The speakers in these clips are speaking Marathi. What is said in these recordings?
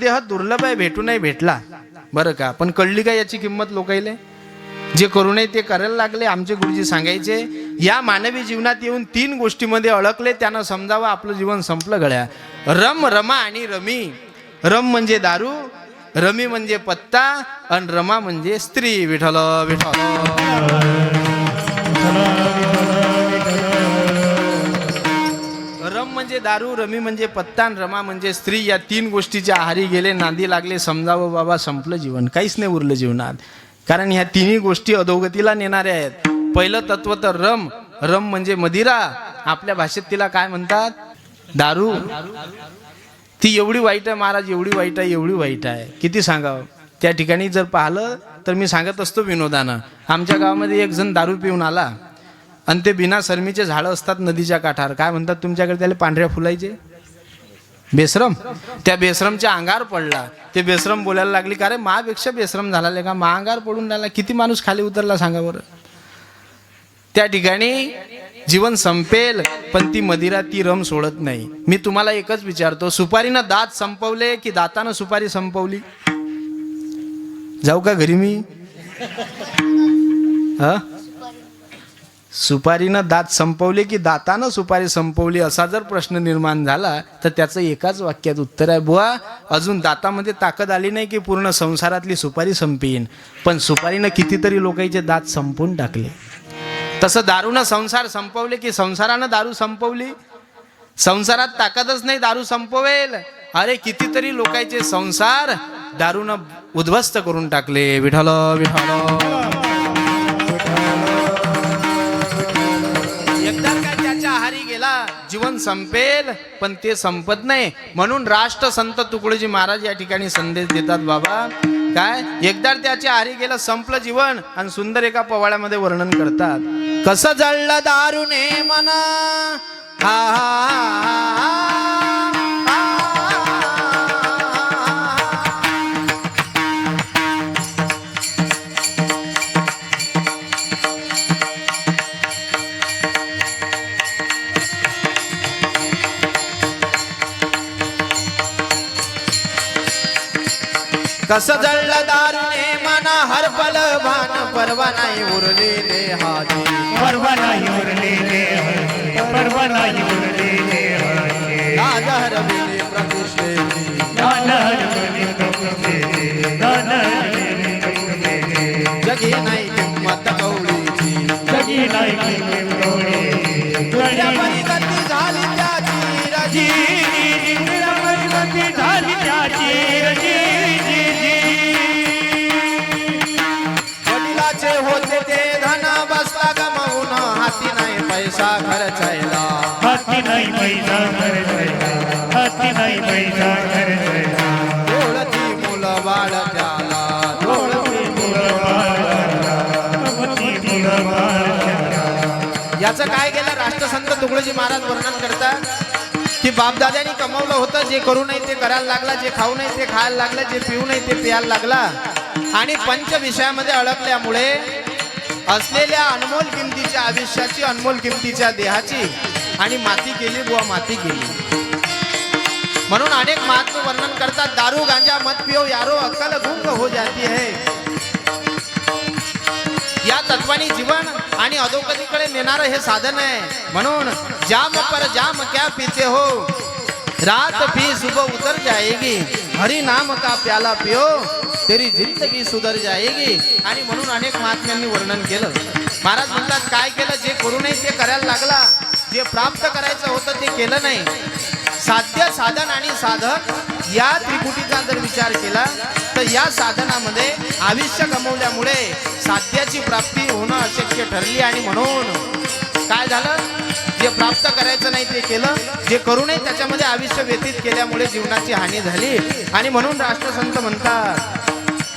देह दुर्लभ आहे भेटू नाही भेटला. बरं का? पण कळली का याची किंमत लोकायले जे करू नये ते करायला लागले आमचे गुरुजी सांगायचे या मानवी जीवनात येऊन तीन गोष्टीमध्ये अडकले त्यानं समजावं आपलं जीवन संपलं गळ्या रम रमा आणि रमी. रम म्हणजे दारू रमी म्हणजे पत्ता आणि रमा म्हणजे स्त्री. विठल विठल दारू रमी म्हणजे पत्ता आणि रमा म्हणजे स्त्री. या तीन गोष्टीच्या आहारी गेले नांदी लागले समजावं बाबा संपलं जीवन. काहीच नाही उरलं जीवनात. कारण ह्या तिन्ही गोष्टी अधोगतीला नेणाऱ्या आहेत. पहिलं तत्व तर रम. रम म्हणजे मदिरा. आपल्या भाषेत तिला काय म्हणतात? दारू. ती एवढी वाईट आहे महाराज एवढी वाईट आहे एवढी वाईट आहे. किती सांगावं? त्या ठिकाणी जर पाहिलं तर मी सांगत असतो विनोदानं. आमच्या गावामध्ये एक जण दारू पिऊन आला. आणि ते बिना सरमीचे झाडं असतात नदीच्या काठावर. काय म्हणतात तुमच्याकडे त्याला? पांढऱ्या फुलायचे बेसरम? त्या बेसरमच्या अंगार पडला. ते बेसरम बोलायला लागली का रे मापेक्षा बेसरम झाला का? मा अंगार पडून राहिला. किती माणूस खाली उतरला सांगा बरं. त्या ठिकाणी जीवन संपेल पण ती मदिरा ती रम सोडत नाही. मी तुम्हाला एकच विचारतो सुपारीनं दात संपवले की दातानं सुपारी संपवली? जाऊ का घरी मी? हा? सुपारीनं दात संपवले की दातानं सुपारी संपवली असा जर प्रश्न निर्माण झाला तर त्याचं एकाच वाक्यात उत्तर आहे बुवा अजून दातामध्ये ताकद आली नाही की पूर्ण संसारातली सुपारी संपीन. पण सुपारीनं कितीतरी लोकांचे दात संपवून टाकले. तसं दारूनं संसार संपवले की संसारानं दारू संपवली? संसारात ताकदच नाही दारू संपवेल. अरे कितीतरी लोकांचे संसार दारूनं उद्ध्वस्त करून टाकले. विठाल विठाल संपेल पण ते संपत नाही. म्हणून राष्ट्र संत तुकडोजी महाराज या ठिकाणी संदेश देतात बाबा काय? एकदा त्याच्या आरी गेलं संपलं जीवन आणि सुंदर एका पवाड्यामध्ये वर्णन करतात. कसं जळलं दारुने मना? हा, हा, हा. कसं जळलं दारुने मना हरपल भान परवा नाही उरलेले हाती परवा नाही उरलेले परवा नाही उरलेले हरविले प्रतिष्ठेची दान हरवले दान. जगी नाही किंमत कवळीची जगी नाही किंमत गवळी. तुझ्या परिगती झाली त्याची रजी तुझ्या परिगती झाली त्याची पैसा खर्चायला हाती नाही पैसा खर्चायला हाती नाही पैसा खर्चायला डोळती मुलं बाळ त्याला. मुलं. याचं काय केलं? राष्ट्रसंत तुकडोजी महाराज वर्णन करतात की बापदाद्यांनी कमवलं होतं जे करू नये ते करायला लागला जे खाऊ नये ते खायला लागलं जे पिऊ नये ते प्यायला लागला. आणि पंच विषयामध्ये अडकल्यामुळे असलेल्या अनमोल किमतीच्या आयुष्याची अनमोल किमतीच्या देहाची. आणि माती केली बुवा माती केली म्हणून अनेक महात्म वर्णन करतात दारू गांजा मत पिओ यारो अक्कल गुंग हो जाती है. या तत्वानी जीवन आणि अधोगतीकडे नेणारं हे साधन आहे. म्हणून जाम पर जाम क्या पीते हो? रात भी सुबह उतर जाएगी. हरी नाम का प्याला पिओ तरी जिंदगी सुधर जाएगी. आणि म्हणून अनेक महात्म्यांनी वर्णन केलं. महाराज म्हणतात काय केलं? जे करू नये ते करायला लागला. जे प्राप्त करायचं होतं ते केलं नाही. साध्य साधन आणि साधक या त्रिकुटीचा जर विचार केला तर या साधनामध्ये आयुष्य गमवल्यामुळे साध्याची प्राप्ती होणं अशक्य ठरली. आणि म्हणून काय झालं? जे प्राप्त करायचं नाही ते केलं. जे करू नये त्याच्यामध्ये आयुष्य व्यतीत केल्यामुळे जीवनाची हानी झाली. आणि म्हणून राष्ट्रसंत म्हणतात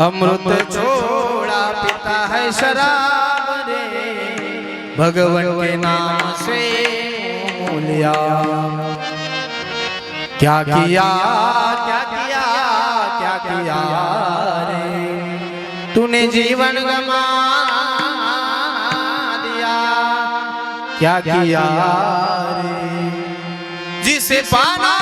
अमृत छोड़ा पिता है शराब रे। भगवन के नाम से लिया क्या किया क्या? किया? क्या किया? रे? तूने जीवन गमा दिया। क्या किया रे? जिसे पाना